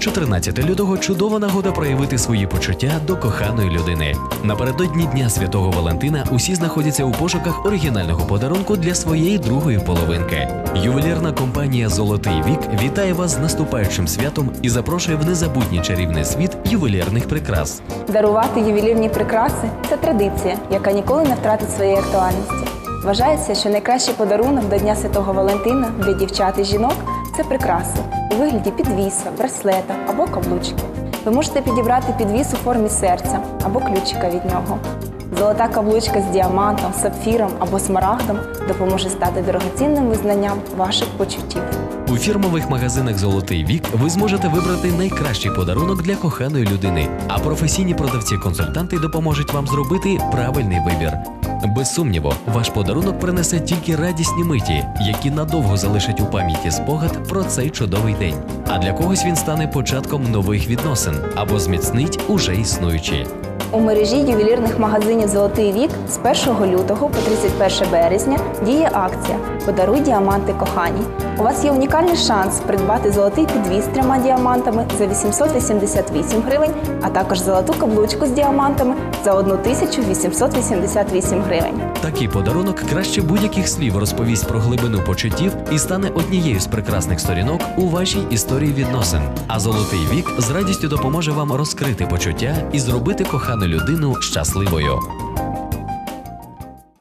14 лютого чудова нагода проявити свої почуття до коханої людини. Напередодні Дня Святого Валентина усі знаходяться у пошуках оригінального подарунку для своєї другої половинки. Ювелірна компанія Золотий вік вітає вас з наступаючим святом і запрошує в незабутній чарівний світ ювелірних прикрас. Дарувати ювелірні прикраси це традиція, яка ніколи не втратить своєї актуальності. Вважається, що найкращий подарунок до Дня Святого Валентина для дівчат і жінок це прикраси у вигляді підвіса, браслета або каблучки. Ви можете підібрати підвіс у формі серця або ключика від нього. Золота каблучка з діамантом, сапфіром або смарагдом допоможе стати дорогоцінним визнанням ваших почуттів. У фірмових магазинах Золотий вік ви зможете вибрати найкращий подарунок для коханої людини, а професійні продавці-консультанти допоможуть вам зробити правильний вибір. Без сумніву, ваш подарунок принесе тільки радісні миті, які надовго залишать у пам'яті спогад про цей чудовий день. А для когось він стане початком нових відносин або зміцнить уже існуючі. У мережі ювелірних магазинів Золотий вік з 1 лютого по 31 березня діє акція Подаруй діаманти коханій. У вас є унікальний шанс придбати золотий підвіз з трьома діамантами за 888 гривень, а також золоту каблучку з діамантами за 1888 гривень. Такий подарунок краще будь-яких слів розповість про глибину почуттів і стане однією з прекрасних сторінок у вашій історії відносин. А золотий вік з радістю допоможе вам розкрити почуття і зробити кохану людину щасливою.